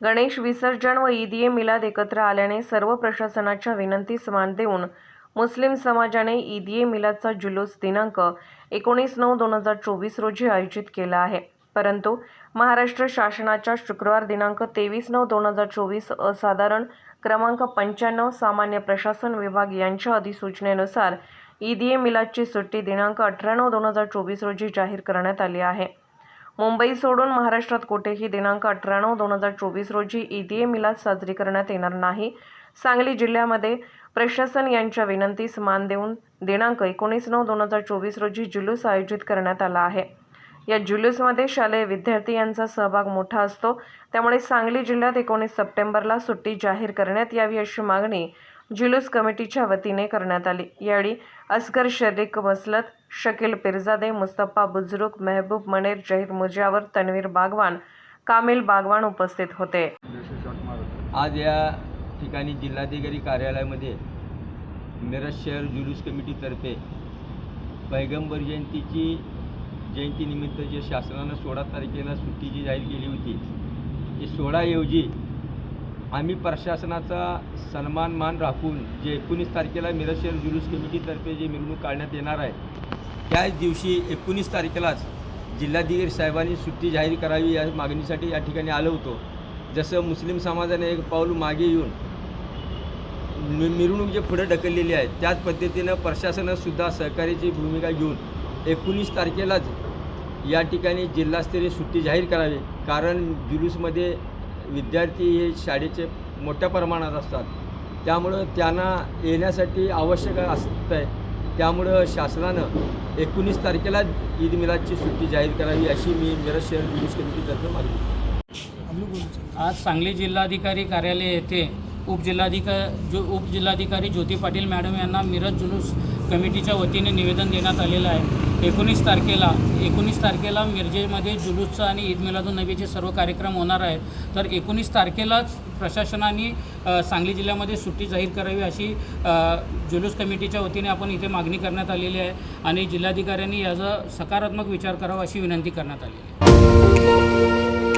गणेश विसर्जन व ईदिये मिलाद एकत्र आल्याने सर्व प्रशासनाच्या विनंतीस मान देऊन मुस्लिम समाजाने ईदिये मिलादचा जुलूस दिनांक एकोणीस नऊ दोन हजार चोवीस रोजी आयोजित केला आहे. परंतु महाराष्ट्र शासनाच्या शुक्रवार दिनांक तेवीस नऊ दोन हजार चोवीस असाधारण क्रमांक पंच्याण्णव सामान्य प्रशासन विभाग यांच्या अधिसूचनेनुसार ईदिये मिलादची सुट्टी दिनांक अठरा नऊ दोन हजार चोवीस रोजी जाहीर करण्यात आली आहे. मुंबई सोडून महाराष्ट्रात कुठेही दिनांक अठरा नऊ दोन हजार चोवीस रोजी ईद ए मिलाद साजरी करण्यात येणार नाही. सांगली जिल्ह्यामध्ये प्रशासन यांच्या विनंतीस मान देऊन दिनांक एकोणीस नऊ दोन हजार चोवीस रोजी जुलूस आयोजित करण्यात आला आहे. या जुलूसमध्ये शालेय विद्यार्थी यांचा सहभाग मोठा असतो. त्यामुळे सांगली जिल्ह्यात एकोणीस सप्टेंबरला सुट्टी जाहीर करण्यात यावी अशी मागणी जुलूस कमिटीच्या वतीने करण्यात आली. यावेळी असगर शरीक मसलत शकील पिरजादे मुस्तफा बुजरुक मेहबूब मनेर जहीर मुजावर तन्वीर बागवान कामिल बागवान उपस्थित होते. आज या ठिकाणी जिल्हाधिकारी कार्यालयामध्ये मिरज शहर जुलूस कमिटीतर्फे पैगंबर जयंतीची जयंतीनिमित्त जे शासनानं सोळा तारखेला सुट्टी जी जाहीर केली होती ती सोळाऐवजी आम्ही प्रशासनाचा सन्मान मान राखून जे एकोणीस तारखेला मिरज शहर जुलूस कमिटीतर्फे जे मिरवणूक काढण्यात येणार आहे त्याच दिवशी एकोणीस तारखेलाच जिल्हाधिकारी साहेबांनी सुट्टी जाहीर करावी या मागणीसाठी या ठिकाणी आलो होतो. जसं मुस्लिम समाजाने एक पाऊल मागे येऊन मि- मिरवणूक जे पुढे ढकललेली आहे त्याच पद्धतीनं प्रशासनसुद्धा सहकार्याची भूमिका घेऊन एकोणीस तारखेलाच या ठिकाणी जिल्हास्तरीय सुट्टी जाहीर करावी. कारण जुलूसमध्ये विद्यार्थी हे शाळेचे मोठ्या प्रमाणात असतात. त्यामुळं त्यांना येण्यासाठी आवश्यक असतं आहे त्यामुळं शासनानं एकोणीस तारखेला ईद मिलादची सुट्टी जाहीर करावी अशी मी मिरज शहर जुलूस कमिटीतर्फे मागणी आज सांगली जिल्हाधिकारी कार्यालय येथे उपजिल्हाधिका जो उपजिल्हाधिकारी ज्योती पाटील मॅडम यांना मिरज जुलूस कमिटीच्या वतीने निवेदन देण्यात आलेलं आहे. एकोणीस तारखेला एकोणीस तारखेला मिरजेमध्ये जुलूसचा आणि ईद मिलादुन नबीचे सर्व कार्यक्रम होणार आहेत. तर एकोणीस तारखेलाच प्रशासनाने सांगली जिल्ह्यामध्ये सुट्टी जाहीर करावी अशी जुलूस कमिटीच्या वतीने आपण इथे मागणी करण्यात आलेली आहे आणि जिल्हाधिकाऱ्यांनी याचा सकारात्मक विचार करावा अशी विनंती करण्यात आलेली आहे.